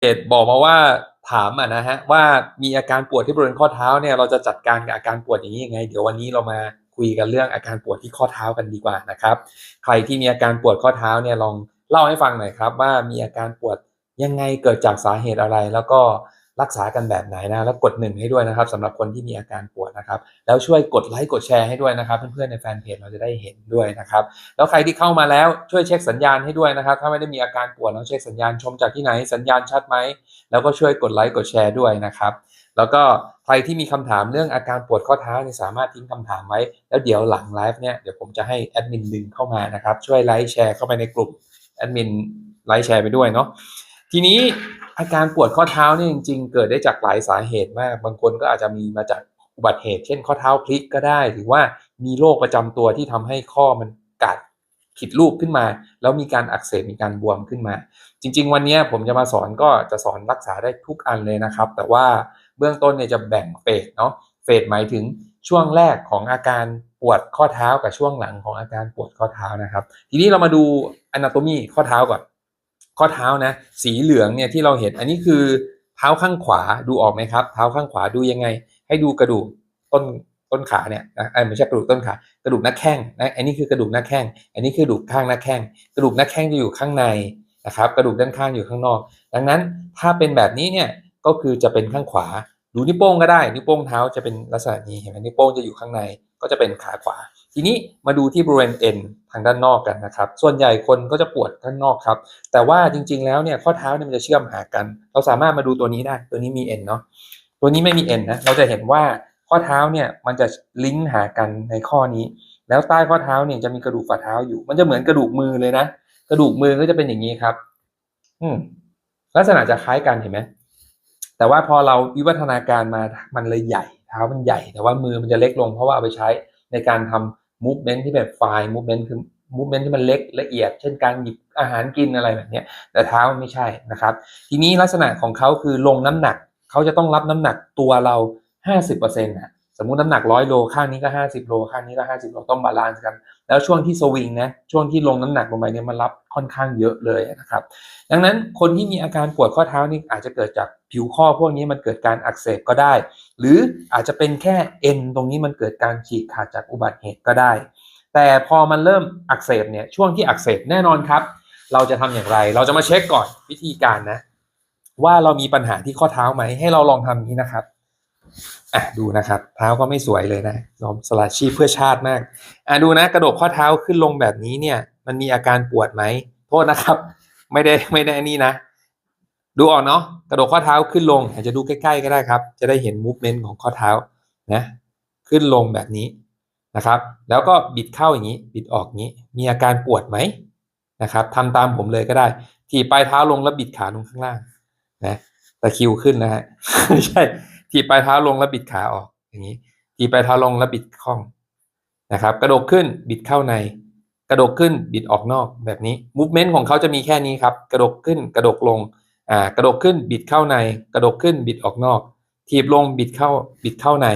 เจตบอกมาว่าถามอะนะฮะว่ามีอาการปวดที่บริเวณข้อเท้าเนี่ยเราจะจัดการกับอาการปวดอย่างนี้ยังไง เดี๋ยววันนี้เรามาคุยกันเรื่องอาการปวดที่ข้อเท้ากันดีกว่านะครับ ใครที่มีอาการปวดข้อเท้าเนี่ยลองเล่าให้ฟังหน่อยครับ ว่ามีอาการปวดยังไงเกิดจากสาเหตุอะไรแล้วก็ รักษากันแบบไหนนะแล้วกดหนึ่งให้ด้วยนะครับสำหรับคนที่มีอาการปวดนะครับ แล้วช่วยกดไลค์กดแชร์ให้ด้วยนะครับ เพื่อนๆในแฟนเพจเราจะได้เห็นด้วยนะครับ แล้วใครที่เข้ามาแล้วช่วยเช็คสัญญาณให้ด้วยนะครับ ถ้าไม่ได้มีอาการปวดแล้วเช็คสัญญาณชมจากที่ไหนสัญญาณชัดไหมแล้วก็ช่วยกดไลค์กดแชร์ด้วยนะครับ แล้วก็ใครที่มีคำถามเรื่องอาการปวดข้อเท้าเนี่ยสามารถทิ้งคำถามไว้ แล้วเดี๋ยวหลังไลฟ์เนี่ยเดี๋ยวผมจะให้แอดมินดึงเข้ามานะครับช่วยไลค์แชร์เข้าไปในกลุ่มแอดมินไลค์แชร์ไปด้วยเนาะทีนี้ อาการปวดข้อเท้าเนี่ยจริง ๆ เกิดได้จากหลายสาเหตุมาก บางคนก็อาจจะมีมาจากอุบัติเหตุ เช่นข้อเท้าพลิกก็ได้ หรือว่ามีโรคประจำตัวที่ทำให้ข้อมันกัดผิดรูปขึ้นมา แล้วมีการอักเสบมีการบวมขึ้นมา จริง ๆ วันนี้ผมจะมาสอนก็จะสอนรักษาได้ทุกอันเลยนะครับ แต่ว่าเบื้องต้นเนี่ยจะแบ่งเฟสเนาะเฟสหมายถึงช่วงแรกของอาการปวดข้อเท้ากับช่วงหลังของอาการปวดข้อเท้านะครับ ทีนี้เรามาดูอนาโตมีข้อเท้าก่อน ข้อเท้านะ สีเหลืองเนี่ยที่เราเห็นอันนี้คือเท้าข้างขวาดูออกไหมครับ เท้าข้างขวาดูยังไง ให้ดูกระดูกต้นต้นขาเนี่ยนะไม่ใช่กระดูกต้นขากระดูกหน้าแข้งนะอันนี้คือกระดูกหน้าแข้ง อันนี้คือกระดูกข้างหน้าแข้ง กระดูกหน้าแข้งจะอยู่ข้างในนะครับ กระดูกด้านข้างอยู่ข้างนอก ดังนั้นถ้าเป็นแบบนี้เนี่ยก็คือจะเป็นข้างขวา ดูนิ้วโป้งก็ได้ นิ้วโป้งเท้าจะเป็นลักษณะนี้เห็นไหมนิ้วโป้งจะอยู่ข้างใน ก็จะเป็นขาขวา ทีนี้มาดูที่บริเวณเอ็นทางด้านนอกกันนะครับ ส่วนใหญ่คนก็จะปวดข้างนอกครับ แต่ว่าจริง ๆ แล้วเนี่ยข้อเท้าเนี่ยมันจะเชื่อมหากัน เราสามารถมาดูตัวนี้ได้ ตัวนี้มีเอ็นเนาะ ตัวนี้ไม่มีเอ็นนะ เราจะเห็นว่าข้อเท้าเนี่ยมันจะลิงก์หากันในข้อนี้ แล้วใต้ข้อเท้าเนี่ยจะมีกระดูกฝ่าเท้าอยู่ มันจะเหมือนกระดูกมือเลยนะ กระดูกมือก็จะเป็นอย่างนี้ครับ อืมลักษณะจะคล้ายกันเห็นไหมแต่ว่าพอเราวิวัฒนาการมามันเลยใหญ่ เท้ามันใหญ่ แต่ว่ามือมันจะเล็กลง เพราะว่าเอาไปใช้ในการทำมูฟเมนท์ที่แบบไฟล์มูฟเมนท์คือมูฟเมนท์ที่มันเล็กละเอียด เช่นการหยิบอาหารกินอะไรแบบนี้แต่เท้ามันไม่ใช่นะครับ ทีนี้ลักษณะของเขาคือลงน้ำหนักเขาจะต้องรับน้ำหนักตัวเรา 50%นะสมมุติน้ำหนักร้อยโลข้างนี้ก็ 50 โลข้างนี้ก็ 50โลต้องบาลานซ์กัน แล้วช่วงที่สวิงนะช่วงที่ลงน้ำหนักลงไปเนี่ยมันรับค่อนข้างเยอะเลยนะครับ ดังนั้นคนที่มีอาการปวดข้อเท้านี่อาจจะเกิดจากผิวข้อพวกนี้มันเกิดการอักเสบก็ได้ หรืออาจจะเป็นแค่เอ็นตรงนี้มันเกิดการฉีกขาดจากอุบัติเหตุก็ได้ แต่พอมันเริ่มอักเสบเนี่ยช่วงที่อักเสบแน่นอนครับ เราจะทำอย่างไร เราจะมาเช็คก่อนวิธีการนะ ว่าเรามีปัญหาที่ข้อเท้าไหมให้เราลองทำนี้นะครับ อะดูนะครับเท้าก็ไม่สวยเลยนะยอมสละชีพเพื่อชาติมากอะดูนะกระโดดข้อเท้าขึ้นลงแบบนี้เนี่ย มันมีอาการปวดไหมโทษนะครับ ไม่ได้ไม่ได้นี่นะดูออกเนาะกระโดดข้อเท้าขึ้นลงอาจจะดูใกล้ๆก็ได้ครับ จะได้เห็นมูฟเมนต์ของข้อเท้านะขึ้นลงแบบนี้นะครับ แล้วก็บิดเข้าอย่างนี้ บิดออกนี้มีอาการปวดไหมนะครับทำตามผมเลยก็ได้ถีบปลายเท้าลงแล้วบิดขาลงข้างล่างนะตะคิวขึ้นนะฮะไม่ใช่ ถีบปลายเท้าลงแล้วบิดขาออกอย่างนี้ถีบปลายเท้าลงแล้วบิดข้องนะครับ กระโดดขึ้นบิดเข้าใน กระโดกขึ้นบิดออกนอกแบบนี้มูฟเมนต์ของเขาจะมีแค่นี้ครับ กระโดกขึ้นกระโดกลงอ่ากระโดกขึ้นบิดเข้าใน กระโดกขึ้นบิดออกนอก ถีบลงบิดเข้าบิดเข้าใน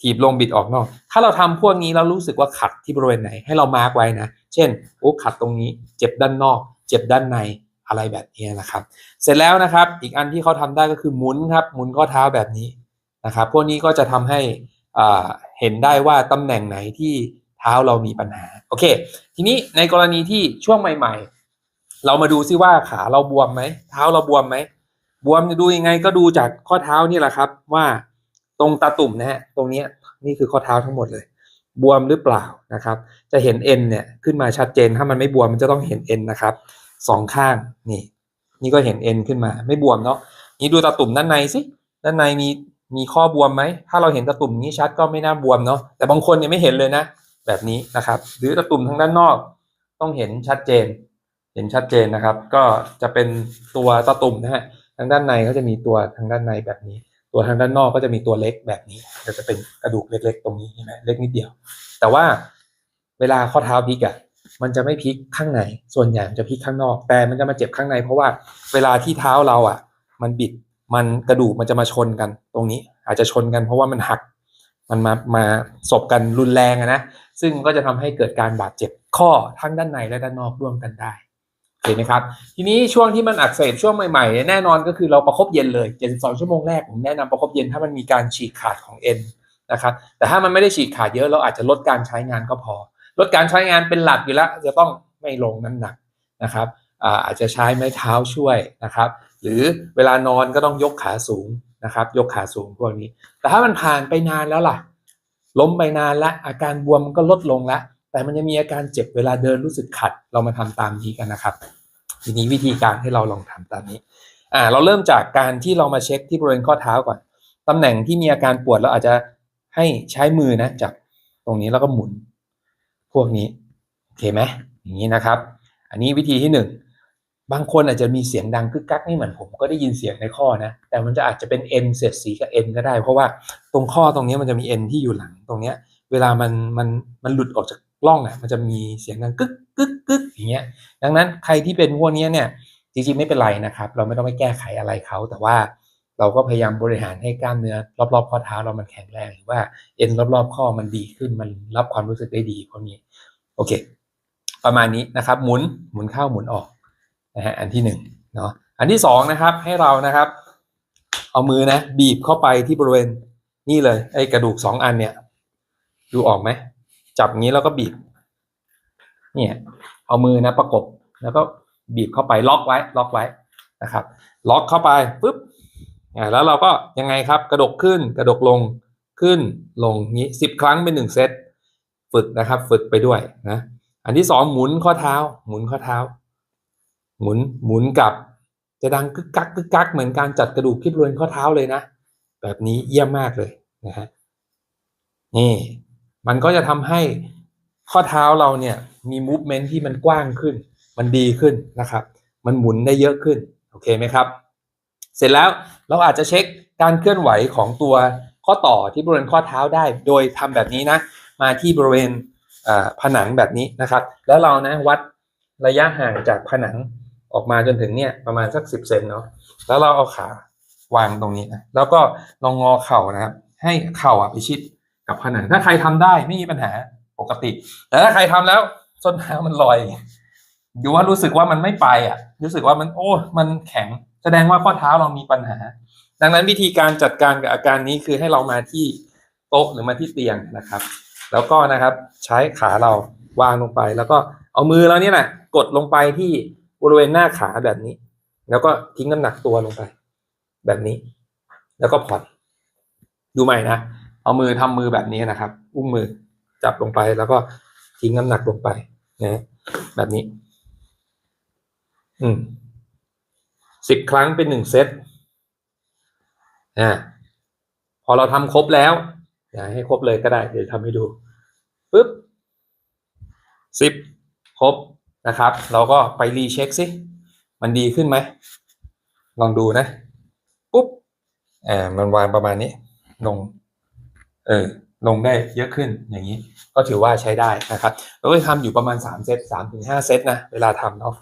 ถีบลงบิดออกนอก ถ้าเราทำพวกนี้เรารู้สึกว่าขัดที่บริเวณไหนให้เรามาร์กไว้นะ เช่นโอ้ขัดตรงนี้ เจ็บด้านนอก เจ็บด้านในอะไรแบบนี้นะครับ เสร็จแล้วนะครับ อีกอันที่เขาทำได้ก็คือหมุนครับ หมุนข้อเท้าแบบนี้ นะครับพวกนี้ก็จะทำให้เห็นได้ว่าตำแหน่งไหนที่เท้าเรามีปัญหาโอเค ทีนี้ในกรณีที่ช่วงใหม่ ๆ เรามาดูซิว่าขาเราบวมไหมเท้าเราบวมไหมบวมจะดูยังไงก็ดูจากข้อเท้านี่แหละครับว่าตรงตาตุ่มนะฮะตรงนี้นี่คือข้อเท้าทั้งหมดเลย บวมหรือเปล่านะครับ จะเห็นเอ็นเนี่ยขึ้นมาชัดเจนถ้ามันไม่บวมมันจะต้องเห็นเอ็นนะครับสองข้างนี่ นี่ก็เห็นเอ็นขึ้นมา ไม่บวมเนาะนี่ดูตาตุ่มด้านในสิด้านในมี มีข้อบวมไหม ถ้าเราเห็นตาตุ่มนี้ชัดก็ไม่น่าบวมเนาะ แต่บางคนเนี่ยไม่เห็นเลยนะ แบบนี้นะครับ หรือตะตุ่มทางด้านนอก ต้องเห็นชัดเจน เห็นชัดเจนนะครับ ก็จะเป็นตัวตะตุ่มนะฮะ ทางด้านในก็จะมีตัวทางด้านในแบบนี้ ตัวทางด้านนอกก็จะมีตัวเล็กแบบนี้ ก็จะเป็นกระดูกเล็ก ๆ ตรงนี้ใช่ไหมเล็กนิดเดียว แต่ว่าเวลาข้อเท้าพลิกอะมันจะไม่พลิกข้างใน ส่วนใหญ่จะพลิกข้างนอก แต่มันจะมาเจ็บข้างใน เพราะว่าเวลาที่เท้าเราอะ มันบิด มันกระดูกมันจะมาชนกันตรงนี้ อาจจะชนกันเพราะว่ามันหักมันมามาสบกันรุนแรงนะซึ่งก็จะทำให้เกิดการบาดเจ็บข้อทั้งด้านในและด้านนอกร่วมกันได้เห็นไหมครับ ทีนี้ช่วงที่มันอักเสบช่วงใหม่ๆ แน่นอนก็คือเราประคบเย็นเลย 72 ชั่วโมงแรกผมแนะนำประคบเย็นถ้ามันมีการฉีกขาดของเอ็นนะครับแต่ถ้ามันไม่ได้ฉีกขาดเยอะเราอาจจะลดการใช้งานก็พอ ลดการใช้งานเป็นหลักอยู่แล้วจะต้องไม่ลงน้ำหนักนะครับอาจจะใช้ไม้เท้าช่วยนะครับ หรือเวลานอนก็ต้องยกขาสูงนะครับ ยกขาสูงพวกนี้ แต่ถ้ามันผ่านไปนานแล้วล่ะ ล้มไปนานละอาการบวมมันก็ลดลงละแต่มันยังมีอาการเจ็บเวลาเดินรู้สึกขัด เรามาทำตามนี้กันนะครับ ทีนี้วิธีการให้เราลองทำตามนี้อ่าเราเริ่มจากการที่เรามาเช็คที่บริเวณข้อเท้าก่อนตำแหน่งที่มีอาการปวดเราอาจจะให้ใช้มือนะจับตรงนี้แล้วก็หมุน พวกนี้โอเคไหมอย่างนี้นะครับ อันนี้วิธีที่หนึ่ง บางคนอาจจะมีเสียงดังกึกกักนี่เหมือนผมก็ได้ยินเสียงในข้อนะ แต่มันจะอาจจะเป็นเอ็นเสียดสีกับเอ็นก็ได้ เพราะว่าตรงข้อตรงนี้มันจะมีเอ็นที่อยู่หลังตรงเนี้ย เวลามันมันมันหลุดออกจากกล้องอะ มันจะมีเสียงดังกึกกึกกึกอย่างเงี้ย ดังนั้นใครที่เป็นพวกเนี้ยเนี่ยจริงๆไม่เป็นไรนะครับ เราไม่ต้องไปแก้ไขอะไรเขา แต่ว่าเราก็พยายามบริหารให้กล้ามเนื้อ รอบๆข้อเท้าเรามันแข็งแรงหรือว่าเอ็นรอบๆ ข้อมันดีขึ้นมันรับความรู้สึกได้ดีพวกนี้โอเค ประมาณนี้นะครับ หมุนหมุนเข้าหมุนออก นะฮะอันที่หนึ่งเนาะอันที่สองนะครับให้เรานะครับ เอามือนะ บีบเข้าไปที่บริเวณนี่เลยไอ้กระดูกสองอันเนี่ยดูออกไหมจับงี้แล้วก็บีบ เนี่ยเอามือนะประกบแล้วก็บีบเข้าไปล็อกไว้ ล็อกไว้นะครับ ล็อกเข้าไปปุ๊บอ่าแล้วเราก็ยังไงครับ กระดกขึ้นกระดกลงขึ้นลงนี้สิบครั้งเป็นหนึ่งเซตฝึกนะครับ ฝึกไปด้วยนะ อันที่สองหมุนข้อเท้า หมุนข้อเท้า หมุนหมุนกลับ จะดังกึกกักกึกกักเหมือนการจัดกระดูกที่บริเวณข้อเท้าเลยนะ แบบนี้เยี่ยมมากเลยนะฮะนี่มันก็จะทำให้ข้อเท้าเราเนี่ยมีมูฟเมนท์ที่มันกว้างขึ้น มันดีขึ้นนะครับ มันหมุนได้เยอะขึ้น โอเคไหมครับ เสร็จแล้วเราอาจจะเช็คการเคลื่อนไหวของตัวข้อต่อที่บริเวณข้อเท้าได้ โดยทำแบบนี้นะ มาที่บริเวณผนังแบบนี้นะครับ แล้วเรานะวัดระยะห่างจากผนัง ออกมาจนถึงเนี่ยประมาณสักสิบเซนเนาะแล้วเราเอาขาวางตรงนี้นะแล้วก็ลองงอเข่านะครับ ให้เข่าอะไปชิดกับผนังถ้าใครทำได้ไม่มีปัญหาปกติ แต่ถ้าใครทำแล้วส้นเท้ามันลอยดูว่ารู้สึกว่ามันไม่ไปอะ รู้สึกว่ามันโอ้มันแข็ง แสดงว่าข้อเท้าเรามีปัญหา ดังนั้นวิธีการจัดการกับอาการนี้คือให้เรามาที่โต๊ะหรือมาที่เตียงนะครับ แล้วก็นะครับใช้ขาเราวางลงไป แล้วก็เอามือเราเนี่ยแหละกดลงไปที่ บริเวณหน้าขาแบบนี้ แล้วก็ทิ้งน้ำหนักตัวลงไป แบบนี้ แล้วก็ผ่อน ดูใหม่นะ เอามือทำมือแบบนี้นะครับ อุ้งมือจับลงไปแล้วก็ทิ้งน้ำหนักลงไปนะแบบนี้ อืมสิบครั้งเป็นหนึ่งเซตอ่าพอเราทำครบแล้วอย่าให้ครบเลยก็ได้ เดี๋ยวทำให้ดูปึ๊บสิบครบ นะครับ เราก็ไปรีเช็คสิมันดีขึ้นไหม ลองดูนะ ปุ๊บอ่ามันวางประมาณนี้ ลง เออ ลงได้เยอะขึ้นอย่างนี้ ก็ถือว่าใช้ได้นะครับเราก็ทำอยู่ประมาณสามเซตสามถึงห้าเซตนะ เวลาทำเนาะ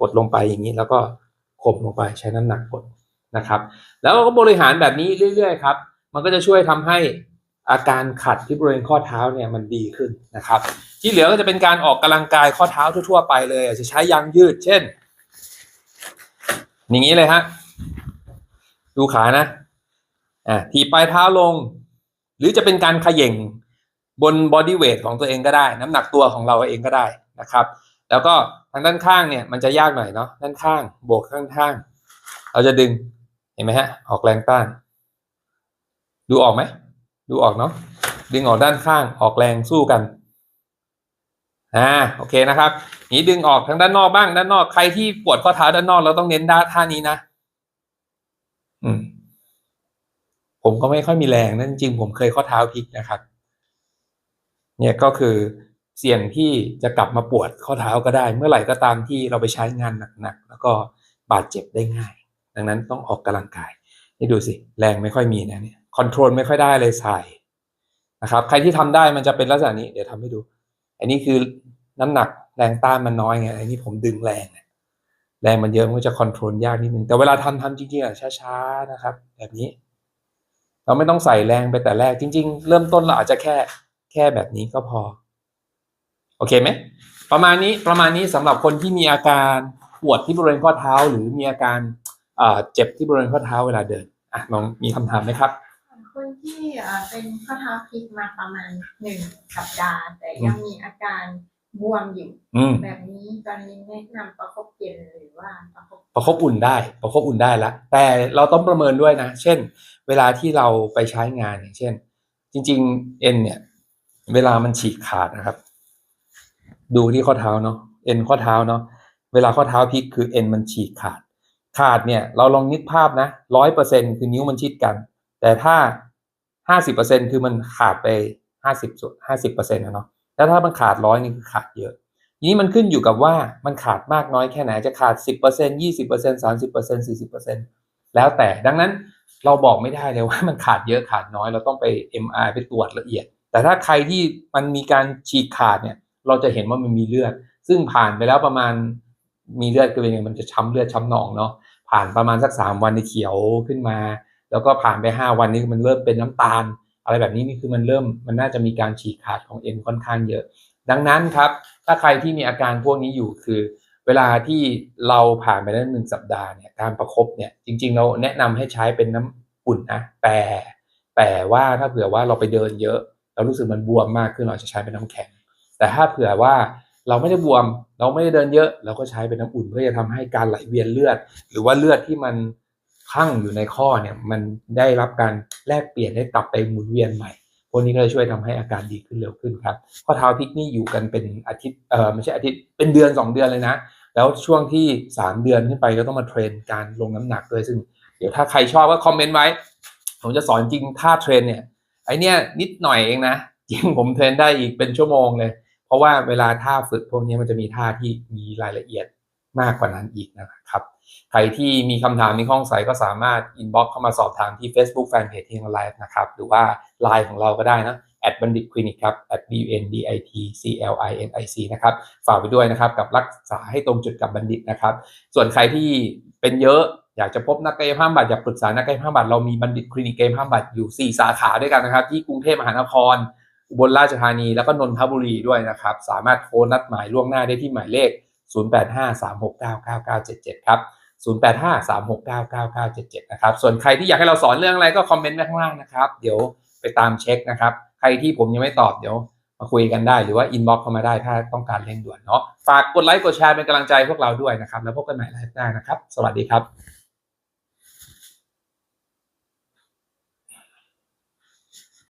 กดลงไปอย่างนี้ แล้วก็ข่มลงไปใช้น้ำหนักกดนะครับ แล้วเราก็บริหารแบบนี้เรื่อยๆครับ มันก็จะช่วยทำให้อาการขัดที่บริเวณข้อเท้าเนี่ยมันดีขึ้นนะครับ ที่เหลือก็จะเป็นการออกกำลังกายข้อเท้าทั่ว ๆ ไปเลยอาจจะใช้ยางยืด เช่น อย่างนี้เลยฮะดูขานะอ่าถีบปลายเท้าลง หรือจะเป็นการขย่งบนบอดี้เวทของตัวเองก็ได้ น้ำหนักตัวของเราเองก็ได้นะครับ แล้วก็ทางด้านข้างเนี่ยมันจะยากหน่อยเนาะด้านข้างโบกข้างข้างๆเราจะดึงเห็นไหมฮะ ออกแรงต้าน ดูออกไหมดูออกเนาะดึงออกด้านข้างออกแรงสู้กัน อ่าโอเคนะครับนี้ดึงออกทางด้านนอกบ้างด้านนอกใครที่ปวดข้อเท้าด้านนอกเราต้องเน้นด้านท่านี้นะอืม ผมก็ไม่ค่อยมีแรงนั่นจริงผมเคยข้อเท้าพลิกนะครับ เนี่ยก็คือเสี่ยงที่จะกลับมาปวดข้อเท้าก็ได้ เมื่อไหร่ก็ตามที่เราไปใช้งานหนักๆแล้วก็บาดเจ็บได้ง่าย ดังนั้นต้องออกกำลังกาย นี่ดูสิ แรงไม่ค่อยมีนะเนี่ยคอนโทรลไม่ค่อยได้เลยสายนะครับ ใครที่ทำได้มันจะเป็นลักษณะนี้ เดี๋ยวทำให้ดู อันนี้คือน้ำหนักแรงต้านมันน้อยไงอันนี้ผมดึงแรงแรงมันเยอะมันก็จะคอนโทรลยากนิดนึงแต่เวลาทำทำจริงๆอะช้าๆนะครับ แบบนี้ เราไม่ต้องใส่แรงไปแต่แรก จริง ๆ เริ่มต้นเราอาจจะแค่แค่แบบนี้ก็พอ โอเคไหมประมาณนี้ประมาณนี้สำหรับคนที่มีอาการปวดที่บริเวณข้อเท้า หรือมีอาการเจ็บที่บริเวณข้อเท้าเวลาเดินอะน้องมีคำถามไหมครับ ที่เอ่อเป็นข้อเท้าพลิกมาประมาณหนึ่งสัปดาห์ แต่ยังมีอาการบวมอยู่อืมแบบนี้ตอนนี้แนะนำประคบเย็นหรือว่าประคบประคบอุ่นได้ ประคบอุ่นได้ละแต่เราต้องประเมินด้วยนะ เช่น เวลาที่เราไปใช้งานอย่างเช่น จริง ๆ เอ็นเนี่ย เวลามันฉีกขาดนะครับ ดูที่ข้อเท้าเนาะเอ็นข้อเท้าเนาะเวลาข้อเท้าพลิกคือเอ็นมันฉีกขาด ขาดเนี่ย เราลองนึกภาพนะร้อยเปอร์เซ็นคือนิ้วมันชิดกัน แต่ถ้า ห้าสิบเปอร์เซ็นคือมันขาดไปห้าสิบส่วนห้าสิบเปอร์เซ็นต์นะเนาะแล้วถ้ามันขาดร้อยนี่คือขาดเยอะทีนี้มันขึ้นอยู่กับว่ามันขาดมากน้อยแค่ไหนจะขาด10% 20% 30% 40%แล้วแต่ดังนั้นเราบอกไม่ได้เลยว่ามันขาดเยอะขาดน้อยเราต้องไป MR ไปตรวจละเอียด แต่ถ้าใครที่มันมีการฉีกขาดเนี่ย เราจะเห็นว่ามันมีเลือด ซึ่งผ่านไปแล้วประมาณมีเลือดคือเป็นไงมันจะช้ำเลือดช้ำหนองเนาะผ่านประมาณสักสามวันในเขียวขึ้นมา แล้วก็ผ่านไปห้าวันนี้มันเริ่มเป็นน้ำตาล อะไรแบบนี้นี่คือมันเริ่มมันน่าจะมีการฉีกขาดของเอ็นค่อนข้างเยอะ ดังนั้นครับ ถ้าใครที่มีอาการพวกนี้อยู่คือ เวลาที่เราผ่านไปได้หนึ่งสัปดาห์เนี่ยการประคบเนี่ยจริง ๆ เราแนะนำให้ใช้เป็นน้ำอุ่นนะแต่แต่ว่าถ้าเผื่อว่าเราไปเดินเยอะ เรารู้สึกมันบวมมากขึ้นเราจะใช้เป็นน้ำแข็ง แต่ถ้าเผื่อว่าเราไม่ได้บวม เราไม่ได้เดินเยอะ เราก็ใช้เป็นน้ำอุ่นเพื่อจะทำให้การไหลเวียนเลือด หรือว่าเลือดที่มัน คั่งอยู่ในข้อเนี่ยมันได้รับการแลกเปลี่ยนได้กลับไปหมุนเวียนใหม่พวกนี้ก็จะช่วยทำให้อาการดีขึ้นเร็วขึ้นครับข้อเท้าพลิกนี่อยู่กันเป็นอาทิตย์เออไม่ใช่อาทิตย์เป็นเดือนสองเดือนเลยนะ แล้วช่วงที่สามเดือนขึ้นไปก็ต้องมาเทรนการลงน้ำหนักด้วยซึ่งเดี๋ยวถ้าใครชอบก็คอมเมนต์ไว้ ผมจะสอนจริงท่าเทรนเนี่ยไอเนี้ยนิดหน่อยเองนะจริงผมเทรนได้อีกเป็นชั่วโมงเลย เพราะว่าเวลาท่าฝึกพวกนี้มันจะมีท่าที่มีรายละเอียดมากกว่านั้นอีกนะครับ ใครที่มีคำถามมีข้องใสก็สามารถอินบ็อกเข้ามาสอบถามที่ Facebook Fanpage ที่ไลฟ์นะครับ หรือว่า Line ของเราก็ได้นะ at bandit clinic ครับ at b u n d i t c l i n i c นะครับ ฝากไปด้วยนะครับ กับรักษาให้ตรงจุดกับบัณฑิตนะครับ ส่วนใครที่เป็นเยอะอยากจะพบนักกายภาพบำบัดอยากปรึกษานักกายภาพบำบัดเรามีบัณฑิตคลินิกกายภาพบำบัดอยู่ 4 สาขาด้วยกันนะครับ ที่กรุงเทพมหานคร อุบลราชธานี แล้วก็นนทบุรีด้วยนะครับ สามารถโทรนัดหมายล่วงหน้าได้ที่หมายเลข 0853699977 ครับ 0853699977 นะครับ ส่วนใครที่อยากให้เราสอนเรื่องอะไรก็คอมเมนต์ไว้ข้างล่างนะครับ เดี๋ยวไปตามเช็คนะครับ ใครที่ผมยังไม่ตอบเดี๋ยวมาคุยกันได้หรือว่าอินบ็อกซ์เข้ามาได้ถ้าต้องการเร่งด่วนเนาะ ฝากกดไลค์กดแชร์เป็นกำลังใจพวกเราด้วยนะครับ แล้วพบกันใหม่ไลฟ์หน้านะครับ สวัสดีครับ